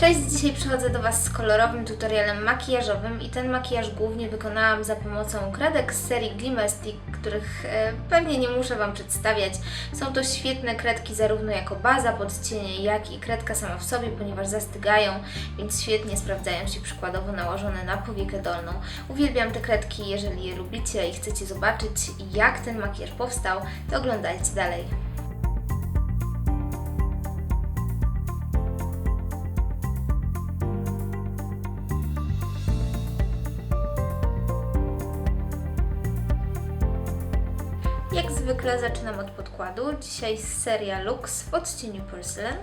Cześć, dzisiaj przychodzę do Was z kolorowym tutorialem makijażowym i ten makijaż głównie wykonałam za pomocą kredek z serii Glimestic, których e, pewnie nie muszę Wam przedstawiać. Są to świetne kredki zarówno jako baza pod cienie, jak i kredka sama w sobie, ponieważ zastygają, więc świetnie sprawdzają się przykładowo nałożone na powiekę dolną. Uwielbiam te kredki, jeżeli je lubicie i chcecie zobaczyć jak ten makijaż powstał, to oglądajcie dalej. Zwykle zaczynam od podkładu. Dzisiaj seria Lux w odcieniu Porcelain.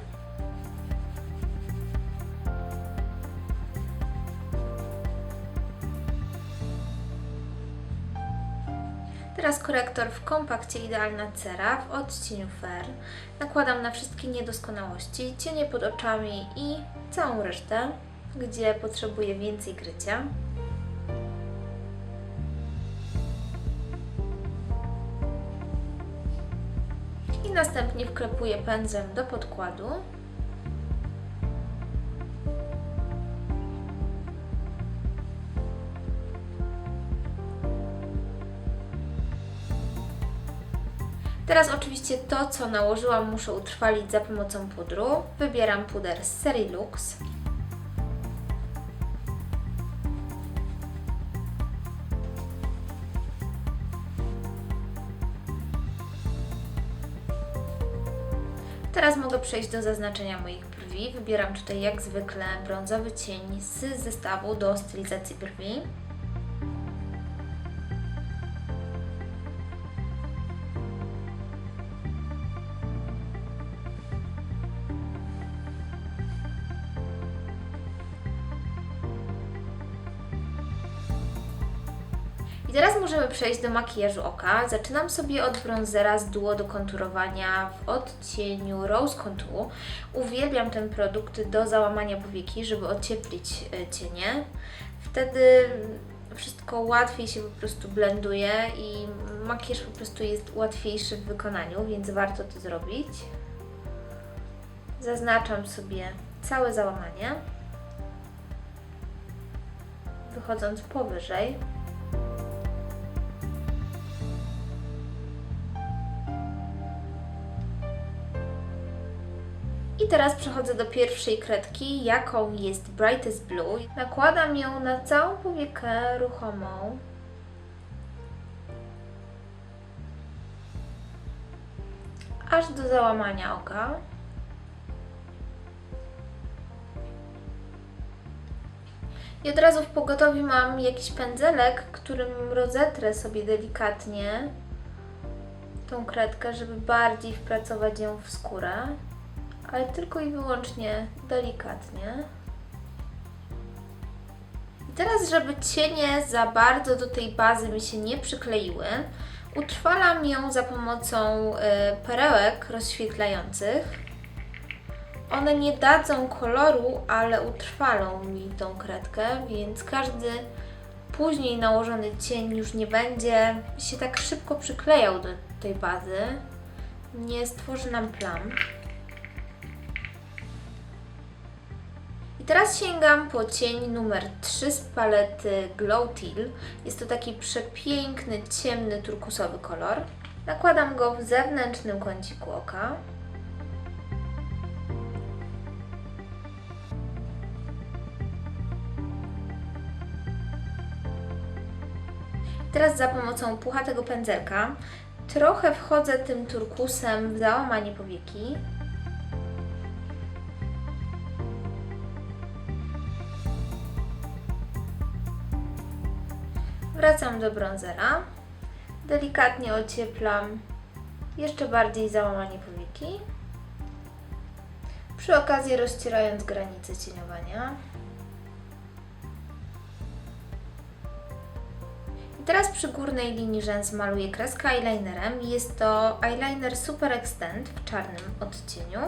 Teraz korektor w kompakcie Idealna Cera w odcieniu Fair. Nakładam na wszystkie niedoskonałości, cienie pod oczami i całą resztę, gdzie potrzebuję więcej krycia. I następnie wklepuję pędzlem do podkładu. Teraz oczywiście to, co nałożyłam, muszę utrwalić za pomocą pudru. Wybieram puder z serii Lux. Teraz mogę przejść do zaznaczenia moich brwi. Wybieram tutaj jak zwykle brązowy cień z zestawu do stylizacji brwi. I teraz możemy przejść do makijażu oka. Zaczynam sobie od bronzera z duo do konturowania w odcieniu Rose Contour. Uwielbiam ten produkt do załamania powieki, żeby ocieplić e, cienie. Wtedy wszystko łatwiej się po prostu blenduje i makijaż po prostu jest łatwiejszy w wykonaniu, więc warto to zrobić. Zaznaczam sobie całe załamanie, wychodząc powyżej. Teraz przechodzę do pierwszej kredki, jaką jest Brightest Blue. Nakładam ją na całą powiekę ruchomą. Aż do załamania oka. I od razu w pogotowiu mam jakiś pędzelek, którym rozetrę sobie delikatnie tą kredkę, żeby bardziej wpracować ją w skórę ale tylko i wyłącznie delikatnie. I teraz, żeby cienie za bardzo do tej bazy mi się nie przykleiły, utrwalam ją za pomocą y, perełek rozświetlających. One nie dadzą koloru, ale utrwalą mi tą kredkę, więc każdy później nałożony cień już nie będzie się tak szybko przyklejał do tej bazy. Nie stworzy nam plam. I teraz sięgam po cień numer 3 z palety Glow Teal. Jest to taki przepiękny, ciemny, turkusowy kolor. Nakładam go w zewnętrznym kąciku oka. Teraz za pomocą puchatego pędzelka trochę wchodzę tym turkusem w załamanie powieki. Wracam do bronzera. Delikatnie ocieplam jeszcze bardziej załamanie powieki. Przy okazji rozcierając granice cieniowania. I teraz przy górnej linii rzęs maluję kreskę eyelinerem. Jest to eyeliner Super Extend w czarnym odcieniu.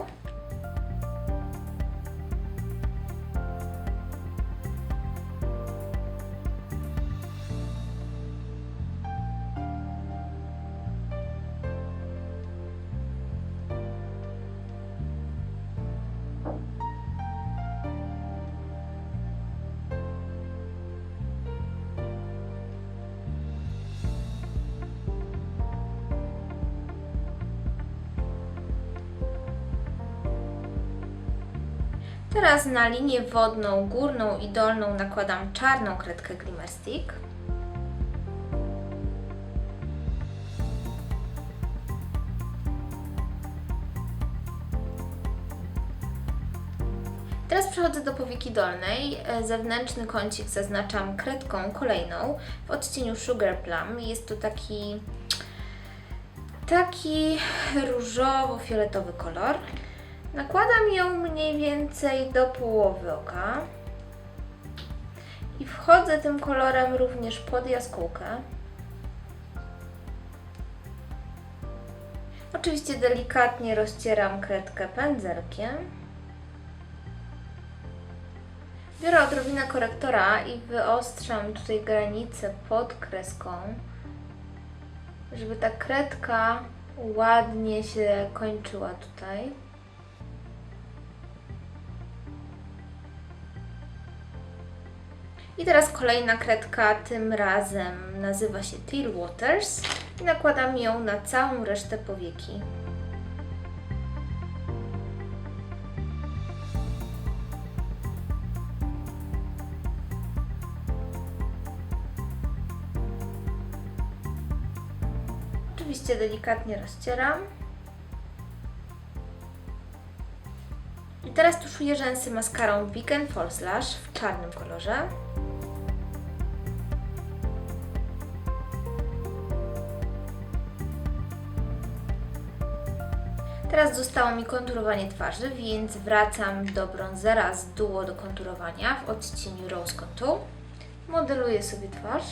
Teraz na linię wodną, górną i dolną nakładam czarną kredkę Glimmer Stick. Teraz przechodzę do powieki dolnej. E, Zewnętrzny kącik zaznaczam kredką kolejną w odcieniu Sugar Plum. Jest to taki taki różowo-fioletowy kolor. Nakładam ją mniej więcej do połowy oka. I wchodzę tym kolorem również pod jaskółkę. Oczywiście delikatnie rozcieram kredkę pędzelkiem. Biorę odrobinę korektora i wyostrzam tutaj granicę pod kreską, żeby ta kredka ładnie się kończyła tutaj. I teraz kolejna kredka, tym razem nazywa się Teal Waters i nakładam ją na całą resztę powieki. Oczywiście delikatnie rozcieram. I teraz tuszuję rzęsy maskarą Big False Lash w czarnym kolorze. Teraz zostało mi konturowanie twarzy, więc wracam do bronzera z duo do konturowania w odcieniu Rose Contour. Modeluję sobie twarz.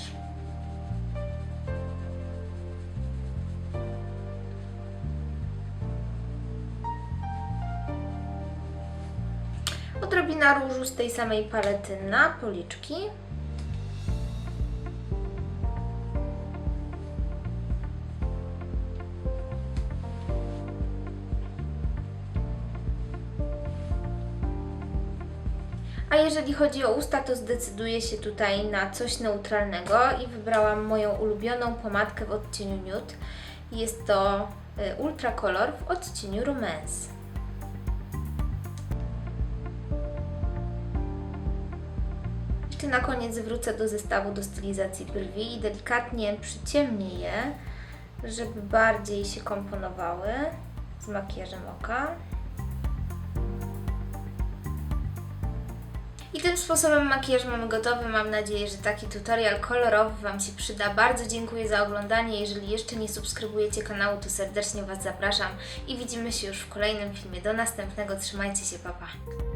Odrobina różu z tej samej palety na policzki. A jeżeli chodzi o usta, to zdecyduję się tutaj na coś neutralnego i wybrałam moją ulubioną pomadkę w odcieniu Nude. Jest to y, Ultra Color w odcieniu Romance. Jeszcze na koniec wrócę do zestawu do stylizacji brwi i delikatnie przyciemnię je, żeby bardziej się komponowały z makijażem oka. I tym sposobem makijaż mamy gotowy. Mam nadzieję, że taki tutorial kolorowy Wam się przyda. Bardzo dziękuję za oglądanie. Jeżeli jeszcze nie subskrybujecie kanału, to serdecznie Was zapraszam i widzimy się już w kolejnym filmie. Do następnego. Trzymajcie się, papa. Pa.